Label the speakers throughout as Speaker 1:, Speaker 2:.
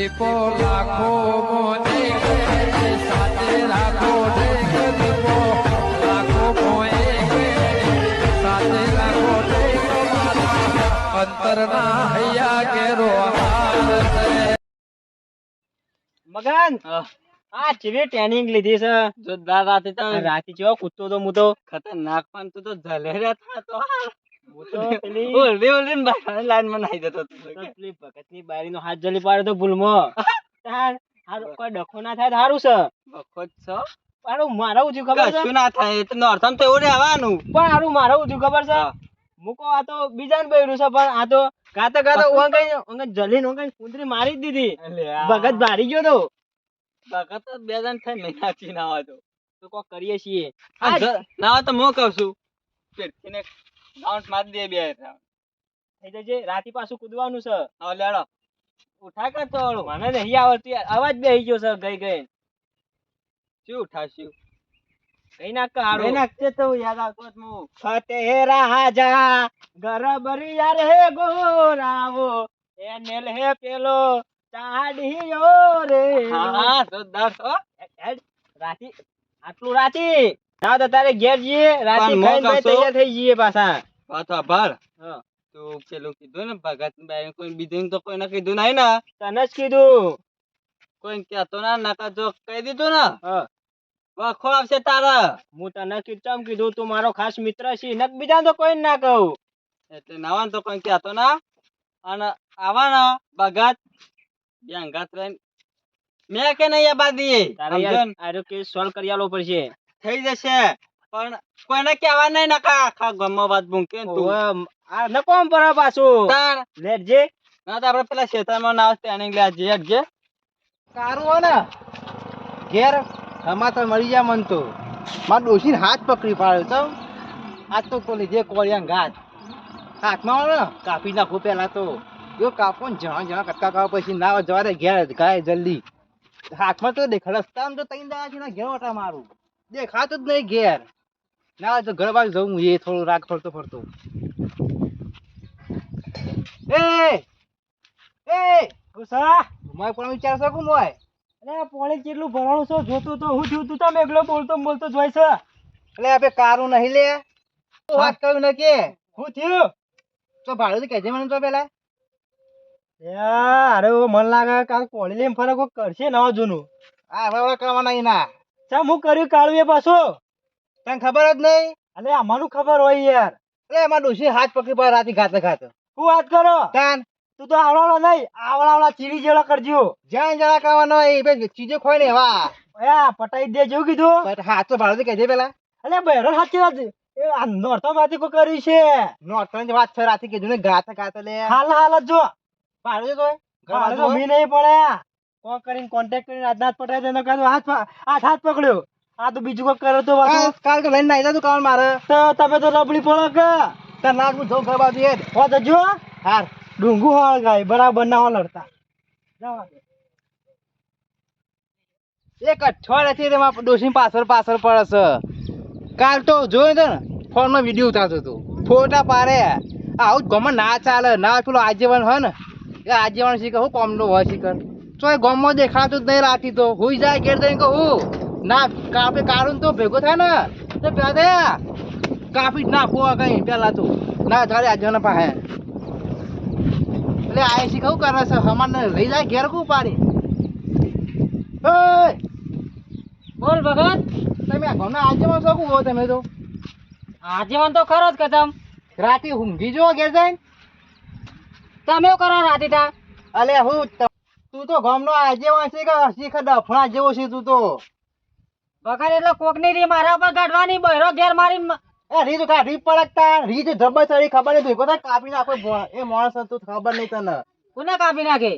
Speaker 1: દીપો લાખો મોને સાથે રાખો ઢેક દીપો લાખો મોએ સાથે રાખો અંતરના હૈયા કેરો
Speaker 2: મગન આ ચીવી ટ્રેનિંગ લીધી છે.
Speaker 3: જોરદાર રાતે તો
Speaker 2: રાતે જેવો કૂદતો તો હું તો.
Speaker 3: ખતરનાક પણ તું તો જલેરા થતો.
Speaker 2: હું
Speaker 3: ને બાર લાઈનમાં નાઈ જતો તું
Speaker 2: તો પેલી ભગતની બારીનો હાથ જલી પાડ્યો તો ભૂલમાં તાર કોઈ ડખો ના થાય તો છે
Speaker 3: બખો જ છો
Speaker 2: હારું મારા ઉજુ ખબર છે
Speaker 3: ના થાય તો નોર્થમ તો એવું રહેવાનું
Speaker 2: પણ હારું મારા ઉજુ ખબર છે
Speaker 3: હા.
Speaker 2: મૂકો આ તો બીજાને બૈરું છે પણ આ તો ગાતા ગાતા ઓંગાઈ જલીને ઓંગાઈ કુંતરી મારી જ દીધી ભગત ભારી ગયો તો
Speaker 3: ભગત તો બે જણ થઈ નહીં ના હોય તો
Speaker 2: કોક કરીએ છીએ
Speaker 3: ના તો હું કઉ છું રાઉન્ડ મારી દે બે
Speaker 2: થઈ જજે રાતી પાછું કૂદવાનું છે.
Speaker 3: હવે લેડો. ઉઠા કર તો.
Speaker 2: મને નહીં આવડતું યાર અવાજ બેહી ગયો છે ગઈ ગઈ.
Speaker 3: શું ઉઠાશું?
Speaker 2: કઈ નાખ કે હારું.
Speaker 3: નાખતે તો યાદ આવતો હોત હું
Speaker 2: ફતેહ રાજા ગરબરિયા રે ગોરાવો. એ નેલ હે પેલો ચાડીયો રે.
Speaker 3: હા જોરદાર છો
Speaker 2: રાતી આટલું રાતી. ના તો તારે ઘેર જઈએ. રાતી ખાઈને તૈયાર થઈ જઈએ પાછા.
Speaker 3: પાછો આભાર. તો પેલું કીધું ને ભગત કોઈ બીજું તો કોઈને કીધું નહીં ને.
Speaker 2: તને જ કીધું.
Speaker 3: કોઈ કહેતો ના નકર જો કહી દીધું ને. વખો આવશે તારા.
Speaker 2: હું તને કીધું કીધું તું મારો ખાસ મિત્ર છે નક બીજા તો કોઈ ના કહું.
Speaker 3: એટલે નાવા તો કોઈ કહેતો ના. અને આવાના ભગત. બે અંગાત રહીને. મેં કે નહીં આબાદી
Speaker 2: તારે યાર આરો કેસ સોલ્વ કરી આલો પડશે.
Speaker 3: થઈ જશે. પણ કોઈને કહેવા નહીં નકા આખા ગામમાં વાત મૂકે તું.
Speaker 2: આ કોમ પર પાછું.
Speaker 3: તાર.
Speaker 2: લેટજે
Speaker 3: ના તો આપણે પેલા ખેતરમાં ના સ્ટેન્ડિંગ લે જઈએ હટજે.
Speaker 4: કારું હો ને. ઘેર સમાચાર મળી જાય મન તો. મારા ડોશીને હાથ પકડી પાડ્યો તો આજ તો કોલી જે કોળિયા ઘાત. હાથમાં હોય ને કાપી નાખું પેલા તો. જો કાપો ને જણા જણા કટકા કાપો પછી ના જવા દે ઘેર ગાય જલ્દી. હાથમાં તો દેખાડ રસ્તામાં તો તઈ છે ને ઘેર ઓટા મારું. દેખાતું જ નહીં ઘેર. ના હોય તો ઘર બાજુ જવું એ થોડું રાગ ફરતો ફરતો. એ! એ!
Speaker 2: ગુસ્સા
Speaker 4: મારે પણ વિચાર શકું મોય
Speaker 2: અરે પોણી કેટલું ભરવાનું છે જોતું તો હું થયું તું તમે એકલો બોલતો જ બોલતો જોઈ છે.
Speaker 4: એટલે આપણે કારું નહીં લે. વાત કર્યું ને કે?
Speaker 2: હું થયું?
Speaker 4: તો ભાડું તો કહેજે મને તો પેલા.
Speaker 2: યા અરે મન લાગે કાલ કોળી લઈને ફરક કરશે નવા જૂનું.
Speaker 4: આ હવે કરવાના ના.
Speaker 2: ચા હું કર્યું કાળું પાછું?
Speaker 4: તને ખબર જ નહીં?
Speaker 2: અલે આમાંનું ખબર હોય યાર.
Speaker 4: અલે એમાં ડોશી હાથ પકડી પાડ રાતી ખાતે ખાતે.
Speaker 2: હું વાત કરો?
Speaker 4: તાન.
Speaker 2: તું તો આવડાવડો નહીં આવડાવડા ચીડી જેવડા કરજો
Speaker 4: જ્યાં જરા કરવાનો એ બે ચીજો ખોય ને એવા.
Speaker 2: યા પટાઈ દે જેવું કીધું.
Speaker 4: હાથ તો ભાડું કહી દે પેલા.
Speaker 2: અલે બહેરો સાચી વાત. આ નોરતો માંથી કોઈ કર્યું છે?
Speaker 4: નોટણની વાત છે રાતી કીધું ને ગાતે ગાતે લે.
Speaker 2: હાલ હાલ જ જો.
Speaker 4: ભાડું તો હોય.
Speaker 2: મી નહીં પડ્યા કોણ કરીને કોન્ટેક્ટ કરીને આજના જ પટાઈ દે કાં હાથ હાથ હાથ પકડ્યો. આ તો બીજું કોઈ કરો તો વાત.
Speaker 4: કાલ કાલ તો લઈને ના આવ્યા તું કાલ મારે.
Speaker 2: તો તમે તો રબડી પડો કે?
Speaker 4: તાર નાકનું ધોક બાજુ એ
Speaker 2: હો તો જો
Speaker 4: હાર.
Speaker 2: ડુંગુ હોળ ગાય બરાબર ના હોળ લડતા જવા દે.
Speaker 4: એક અઠવાડિયાથી તેમાં ડોશી પાછળ પાછળ પડે છે. કાલ તો જોયું તો ને ફોનમાં વીડિયો ઉતારતો હતો. ફોટા પાડે. આવું જ ગમમાં ના ચાલે. ના પેલો આજીવન હોય ને? એ આજીવન શીખે. હું કોમનો હોય શીખર એ ગમમાં દેખાતું જ નહીં રાતી તો. હુઈ જાય ઘેર દઈ કહું ના કાપે કાઢું તો ભેગો થાય ને. તો પેલા કાપી જ નાખો કઈ પેલા તો. ના તારે આજીવન પાસે. એટલે આ શીખવું કરે છે હમાર લઈ જાય ઘેર કું પાડી.
Speaker 3: બોલ ભગત.
Speaker 4: તમે આ ઘરના આજીવન શું કહો તમે તો?
Speaker 3: આજીવન તો ખરો જ કદમ
Speaker 4: રાતે ઊંઘી જુઓ ઘેર જઈને.
Speaker 3: તમે કરો રાતે તા.
Speaker 4: અલે હું ત- તું ગામનો આજે છે કે શીખ ડફણા જેવો છે તું તો.
Speaker 3: ભગત એટલે કોકની રી મારા ઉપર કાઢવાની બહેરો ઘેર મારી
Speaker 4: એ રીત કાઢી પડકતા રીત ધબ્બા ચડી ખબર નહીં કોઈ કાપી નાખો એ માણસ તું ખબર નહીં તને.
Speaker 3: કોને કાપી નાખે?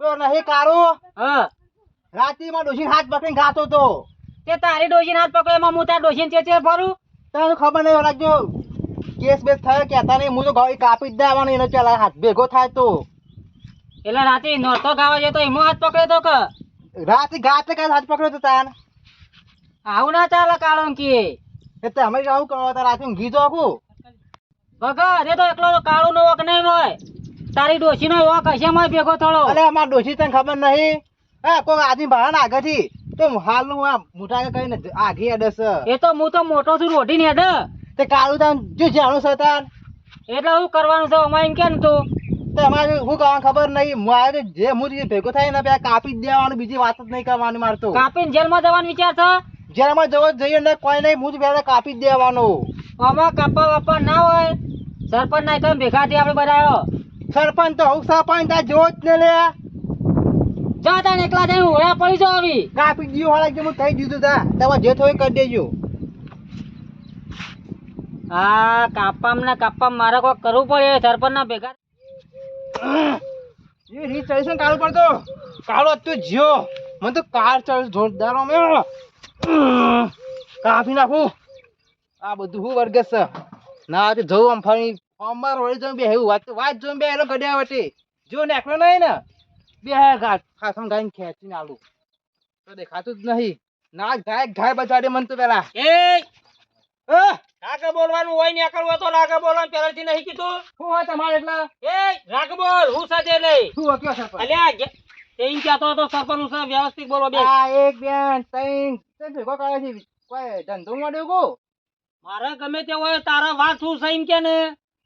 Speaker 4: તો નહીં કારો?
Speaker 3: હા.
Speaker 4: રાતીમાં ડોશી હાથ પકડીને ગાતો તો.
Speaker 3: તે તારી ડોશી હાથ પકડે એમાં હું તાર ડોશીને ચેચે ફરું?
Speaker 4: તને ખબર નહીં લાગજો કેસ બેસ થયો કેતા નહીં હું તો કાપી જ દેવાનો એનો પેલા હાથ ભેગો થાય તો.
Speaker 3: એટલે રાતે નોરતો ગાવા જતો એમાં હાથ પકડે તો કે?
Speaker 4: રાતે ગાતે કાંઈ હાથ પકડ્યો તો તાન.
Speaker 3: આવું ના ચાલે કાળોંકી
Speaker 4: એ તો અમે આવું કરો તો રાતે ઊંઘી જો આખું
Speaker 3: ભગત એ તો એકલો કાળો નો વક નહીં હોય.
Speaker 5: તારી ડોશી નો વક હશે કશામાં ભેગો થોડો
Speaker 4: અલે અમાર ડોશી તને ખબર નહીં? હે કોઈ આદમી બહાર ના આગળથી? તો હાલનું આ મોટા કઈને આઘી અડસ
Speaker 5: એ તો હું તો મોટો છું રોટી ને અડ
Speaker 4: તે કાળું તાન જો જાણો સતાન
Speaker 5: એટલે શું કરવાનું છે અમારે એમ કે ને તું?
Speaker 4: તો હું કહેવાનું ખબર નહીં? મારે જે હું ભેગો થાય ને પેલા કાપી જ દેવાનું બીજી વાત જ નહીં કરવાની મારતો
Speaker 5: કાપીને જેલમાં જવાનો વિચાર છે?
Speaker 4: જેલમાં જવો જઈએ ને કોઈ નહીં હું જ પેલા કાપી જ દેવાનું.
Speaker 5: આમાં કાપા બાપા ના હોય? સરપંચ ના તમે ભેગા થી આપણે બધા
Speaker 4: સરપંચ તો હું સરપંચ તાર જેવો જ ને લે.
Speaker 5: જા તાને એકલા જઈને ઓળા પડી જાવ આવી.
Speaker 4: કાપી દીધું વાળા કે હું કહી દીધું તા. તમે જે થયું કરી દેજો.
Speaker 5: હા કાપામ ના કાપામ મારે કોઈ કરવું પડે સરપંચ ના ભેગા
Speaker 4: એ રીત ચડી છે ને કાળું પડતો? કાળો તું જ્યો. મને તો કાર ચડ જોરદાર અમે કાપી નાખું. આ બધું હું વર્ગ છે? ના તો જવું આમ ફરી ફોર્મમાં રોડી જવું બે એવું વાત તો વાત જોઈને બે એનો ગડ્યા વટે જો નેકળો નહીં ને. બે ઘાટ ખાસમ ગાઈને ખેંચીને આલું. તો દેખાતું જ નહીં. ના ગાય ગાય બચાડે મને તો પેલા.
Speaker 5: એ! રાગે બોલવાનું હોય ને કરવું તો રાગે બોલવાનું પહેલાથી નહીં કીધું.
Speaker 4: શું હોય તમારે એટલે?
Speaker 5: એ રાગ બોલ હું સાથે નહીં.
Speaker 4: શું કયો સરપંચ?
Speaker 5: અલ્યા ઈમ કહેતો હતો સરપંચ હું વ્યવસ્થિત બોલો બે
Speaker 4: આ એક બેન ત્રણ તે ભેગો કરે છે. કોઈ ધંધો મળ્યો કો?
Speaker 5: મારે ગમે તે હોય તારા વાત શું છે કે ને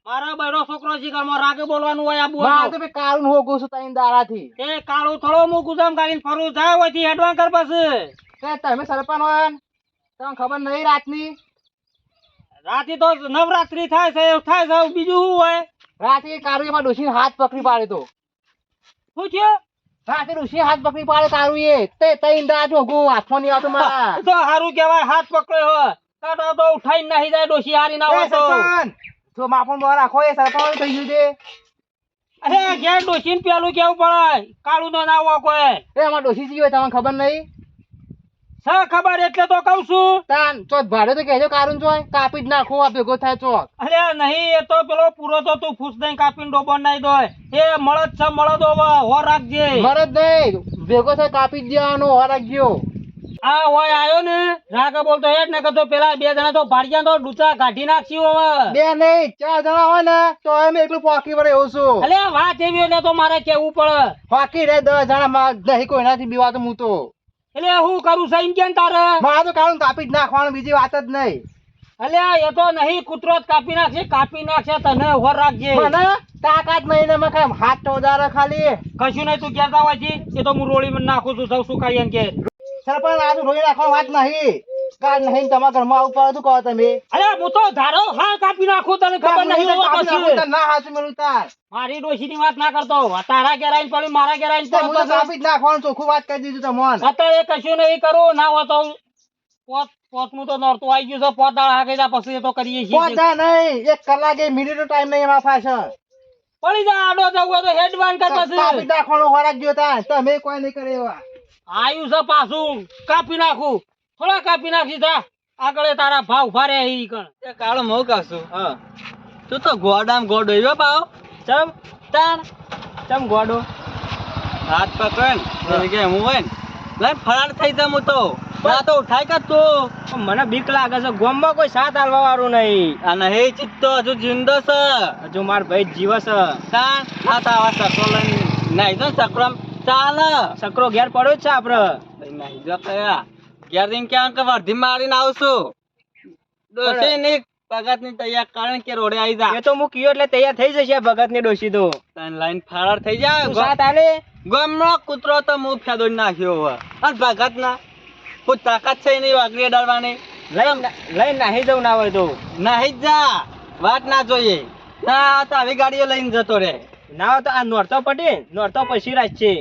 Speaker 5: મારા બૈરો છોકરો છે ઘરમાં રાગે બોલવાનું હોય આ
Speaker 4: હા તો ભાઈ કાળું હોગું છું ત્રણ દાડાથી.
Speaker 5: એ કાળું થોડો મુ ગુજામ કાઢીને ફરું જાય હોયથી હેડવાન કર પછી.
Speaker 4: તે તમે સરપંચ હોય તમને ખબર નહીં રાતની?
Speaker 5: રાતે તો નવરાત્રી થાય છે એવું થાય છે બીજું શું હોય?
Speaker 4: રાતે કાળું એમાં ડોશીને હાથ પકડી પાડે તો.
Speaker 5: શું થયું?
Speaker 4: રાતે ડોશી હાથ પકડી પાડે કાળું એ. તે ત્રણ દાડા હોગું હાથમાં નહીં આવતું મારા.
Speaker 5: તો સારું કહેવાય હાથ પકડ્યો હોય. કાઢો તો ઉઠાઈને નાહી જાય ડોશી હારી ના હોય તો.
Speaker 4: તો માપણ બહાર રાખો એ સરપંચ થઈ ગયું છે.
Speaker 5: અરે ઘેર ડોશીને પેલું કેવું પડે કાળું તો ના હોય કોઈ.
Speaker 4: એ અમાર ડોશી જી હોય તમને ખબર નહીં?
Speaker 5: છે ખબર એટલે તો કઉ છું?
Speaker 4: તાન ચોથ ભાડે તો કહેજો કારણ ચોય કાપી જ નાખો આ ભેગો થાય ચોથ.
Speaker 5: અરે નહીં એ તો પેલો પૂરો તો તું ફૂસ નહીં કાપીને ડોબો નાઈ દો. એ મળદ છે મળદ હોવા હો રાખજે.
Speaker 4: મળદ નહીં ભેગો થાય કાપી જ દેવાનો હો રાખજો.
Speaker 5: આ હોય આયો ને રાગે બોલતો હેડ ને કતો પેલા બે જણા તો ભાડિયા તો ડૂચા કાઢી નાખશી હવે.
Speaker 4: બે નહીં ચાર જણા હોય ને તો એમ એકલું પોકી પડે એવું છું.
Speaker 5: અલે વાત એવી ને તો મારે કેવું પડે?
Speaker 4: પોકી રે દસ જણા માં નહીં કોઈનાથી બીવાતો હું તો.
Speaker 5: એટલે હું કરું છે એમ કેમ તારે?
Speaker 4: મારે તો કાળું કાપી જ નાખવાનું બીજી વાત જ નહીં.
Speaker 5: એટલે એ તો નહીં કૂતરો જ કાપી નાખશે કાપી નાખશે તને હોર રાખજે.
Speaker 4: મને તાકાત નહીં ને મેં હાથ તો ઉદારે ખાલી.
Speaker 5: કશું નહીં તું કહેતા હોય છે એ તો હું રોળી નાખું છું સૌ સુકાઈ એમ કે.
Speaker 4: સરપંચ આ તો રોઈ રાખવાની વાત નહીં. કાલ નહીં તમારા ઘરમાં આવું પડે શું કહો તમે.
Speaker 5: અરે હું તો ધારો હા કાપી નાખું તને ખબર નહીં
Speaker 4: હોય
Speaker 5: પછી.
Speaker 4: ના હાચું મેલું તાર.
Speaker 5: મારી ડોશીની વાત ના કરતો તારા ઘેર પડ્યું મારા ઘેર આવીને
Speaker 4: તો હું તો કાપી જ નાખવાનું ચોખ્ખું વાત કરી દીધું તમને.
Speaker 5: અત્યારે કશું નહીં કરું. ના હોતો પોત પોતનું તો નોરતું આવી ગયું છે. પોત દાળ આગળ જા પછી તો કરીએ છીએ.
Speaker 4: પહોંચા નહીં એક કલાકે મિનિટનો ટાઈમ નહીં એમાં પાછળ.
Speaker 5: પડી જા આડો જવું તો હેડ બાંધ છે
Speaker 4: કાપી નાખવાનો ગયો તાર. તમે કોઈ નહીં કરે એવા.
Speaker 5: આયુ છે પાછું. કાપી નાખું. થોડા કાપી નાખી તા આગળ તારા ભાવ ઊભા રહે ઈ કણ.
Speaker 3: કાળો મો કહું હા. તું તો ગોડામ ગોડો એવો પાવ
Speaker 5: ચમ તાણ. ચમ ગોડો.
Speaker 3: હાથ પકડ. ને કે હું હોય ને? લઈ ફરાર થઈ જામ હું તો. ના તો ઉઠાય કર તું?
Speaker 5: મને બીક લાગે છે. ગોમમાં કોઈ સાથ આલવા વાળું નહીં.
Speaker 3: આ નહીં ચિત્તો હજુ જિંદો છે.
Speaker 5: હજુ માર ભાઈ જીવ છે.
Speaker 3: તાણ ના તો આવા સકરો લઈને નહીં તો સકરો ચાલ.
Speaker 5: સકરો ઘેર પડ્યો છે આપડે.
Speaker 3: નહીં જો કયા. ક્યાં કે વર્ધી મારીને આવશું ડોસી ની ભગતની તૈયાર કારણ કે રોડે આવી જા.
Speaker 5: એ તો હું કયો એટલે તૈયાર થઈ જશે ભગતની ડોસી તો.
Speaker 3: તન લાઈન ફરાર થઈ જાય
Speaker 5: તું આલે.
Speaker 3: ગમનો કૂતરો તો મું ફેદો નાખ્યો હવે અને ભગત ના કોઈ તાકાત છે નહીં વાગડી
Speaker 5: ડરવાની? લઈ નાહી જવું ના હોય તો.
Speaker 3: નાહી જ જા. વાત ના જોઈએ. ના તો આવી ગાડીઓ લઈને જતો રે
Speaker 5: ના તો આ નોરતો પડી નોરતો પછી રાજ છે.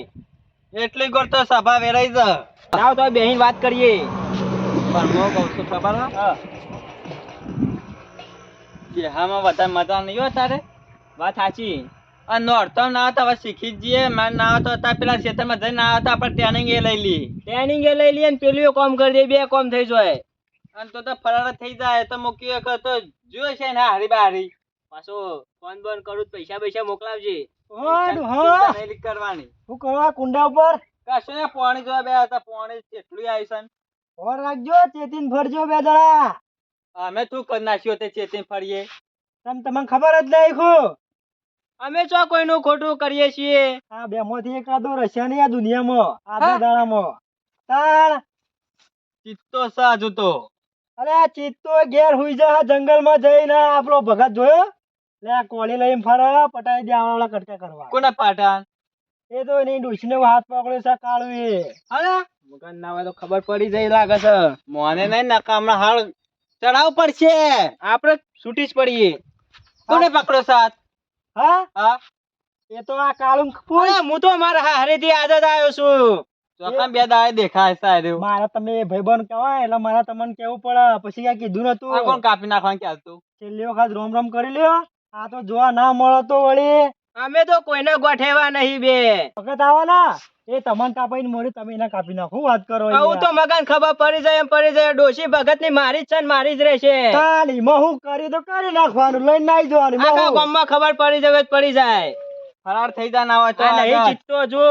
Speaker 3: એટલી ગોર તો સભા વેરાઈ જ.
Speaker 5: ના તો બેહીન વાત કરીએ.
Speaker 3: પણ હું કહું છું ખબર હે? કે હામાં વધારે મજા નહીં હોય તારે?
Speaker 5: વાત સાચી.
Speaker 3: અને નોરતો ના તો હવે શીખી જ જઈએ. મારે ના તો હતા પેલા ક્ષેત્રમાં જઈને ના હતા આપણે ટ્રેનિંગ એ લઈ લી
Speaker 5: ટ્રેનિંગ એ લઈ લઈએ ને પેલું કોમ કરી દે બે કોમ થઈ જાય.
Speaker 3: અને તો તો ફરાર થઈ જાય. તો મૂકી તો જોયો છે ને હારી બારી
Speaker 5: પાછો ફોન બોન કરું તો પૈસા પૈસા મોકલાવજે.
Speaker 3: કરવાની.
Speaker 4: હું કરવા કુંડા ઉપર?
Speaker 3: કશું ને પાણી જોવા બે હતા? પાણી કેટલું આવ્યું છે ને.
Speaker 4: ઓર રાખજો ચેતીન ફરજો બે દડા
Speaker 3: અમે તું કર નાખ્યો તે ચેતી ફરીએ?
Speaker 4: તમ તમને ખબર જ નહીં ખો.
Speaker 2: અમે ચો કોઈનું ખોટું કરીએ છીએ?
Speaker 6: આ બે માંથી એકાદો રશિયા ની આ દુનિયામાં આ દાડામાં. તાણ.
Speaker 3: ચિત્તો સાજુ તો.
Speaker 6: અરે આ ચિત્તો ઘેર હુઈ જા જંગલમાં જઈને આપણો ભગત જોયો? લે કોળી લઈને ફરે પટાઈ દે આવડા કટકા કરવા.
Speaker 3: કોના પાટાન
Speaker 6: એ તો એની ડોશીને હાથ પકડ્યો છે કાળું એ
Speaker 3: હા?
Speaker 2: મગન ના હોય તો ખબર પડી જાય લાગે છે.
Speaker 3: મોને નહીં નકામના હાલ ચડાવ પડશે.
Speaker 2: આપણે છૂટી જ પડીએ.
Speaker 3: કોને પકડો સાથ?
Speaker 6: હા?
Speaker 3: હા?
Speaker 6: એ તો આ કાળું
Speaker 2: અરે, હું તો મારા હરેથી આજ આવ્યો છું.
Speaker 3: બે દાડે દેખાય સારું
Speaker 6: મારા તમે ભાઈબંધ કહેવાય એટલે મારા તમને કેવું પડે? પછી ક્યાં કીધું
Speaker 3: આ કોણ કાપી નાખવાનું ક્યાં
Speaker 6: છેલ્લી વખત રોમ રોમ કરી લ્યો. આ તો જોવા ના મળે તો વળી.
Speaker 2: અમે તો કોઈને ગોઠેવા નહીં બે.
Speaker 6: વખત આવવાના એ તમને કાપાઈને મોરી તમે એને કાપી નાખો વાત કરો
Speaker 2: આવું તો મગન ખબર પડી જાય એમ પડી જાય. ડોશી ભગતની મારી જ છે મારી જ રહેશે.
Speaker 6: તાલી માં હું કરી તો કરી નાખવાનું લઈને નાઈ જવાનું
Speaker 2: આખા
Speaker 6: હું?
Speaker 2: ગામમાં ખબર પડી જાય પડી જાય.
Speaker 3: ફરાર થઈ જા ના હોય તો
Speaker 2: નહીં જીતતો જો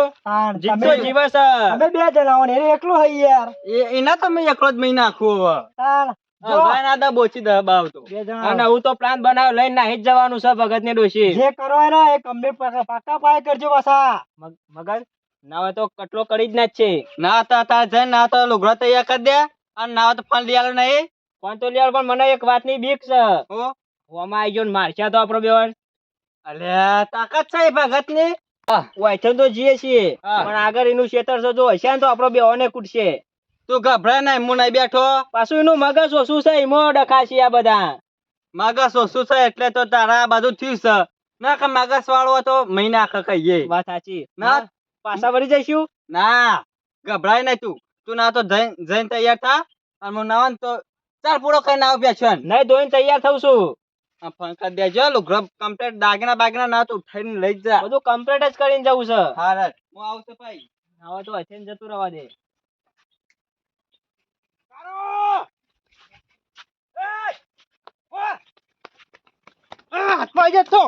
Speaker 2: જીતતો
Speaker 6: જીવસ
Speaker 2: જીવે
Speaker 6: તમે બે જણા હો એકલો હઈ યાર.
Speaker 3: એ- એના તમે એકલો જ મહી નાખો હવે.
Speaker 6: તાણ, જો,
Speaker 3: ભાઈ ના દા બોચી દબાવતો
Speaker 6: બે
Speaker 2: અને હું તો પ્લાન બનાવ લઈને નાહી જ જવાનું છે ભગતની ડોશી.
Speaker 6: જે કરો એને એ કમ્પ્લીટ પાકા પાકા પાય કરજો પાછા.
Speaker 2: મગ- મગન ના હોય કટલો કરી જ ના છે
Speaker 3: ના તો તાર જઈને ના તો લુગડો તૈયાર કરી દે. અને ના તો ફોન લઈ આલો નહીં
Speaker 2: તો લ્યાર પણ મને એક વાતની બીક છે.
Speaker 3: હો?
Speaker 2: ઓમાં આવી ગયો મારશે તો આપણો બેવન.
Speaker 3: અલ્યા તાકાત છે ભગતની
Speaker 2: વાયથન તો જીએ છીએ. પણ આગળ એનું ક્ષેત્ર જો હશે ને તો આપડો બેવાને કૂટશે.
Speaker 3: તું ગભરાય નહીં હું નહીં બેઠો.
Speaker 2: પાછું એનું મગજ ઓછું છે એમાં ડખાશે આ બધા.
Speaker 3: મગજ ઓછું છે એટલે તો તારા આ બધું થયું છે. ના કે મગજ વાળો તો મહિના કહીએ.
Speaker 2: વાત સાચી.
Speaker 3: ના.
Speaker 2: ના પાછા વળી જઈશું?
Speaker 3: ના ગભરાય નહીં તું. તું ના તો જઈને તૈયાર થા. અને હું નાવન તો ચાલ પૂરો કઈ ના આવ્યા છે
Speaker 2: નહીં ધોઈને તૈયાર થઉં છું.
Speaker 3: ફોન કરી દેજો લુગડો કમ્પ્લેટ દાગના બાગીના ના તો ઉઠાઈને લઈ જ જા.
Speaker 2: બધું કમ્પ્લેટ જ કરીને જવું છે.
Speaker 3: હા હું આવશે ભાઈ.
Speaker 2: આવા તો હથેન જતું રહેવા દે.
Speaker 6: હાથમાં આવી જતો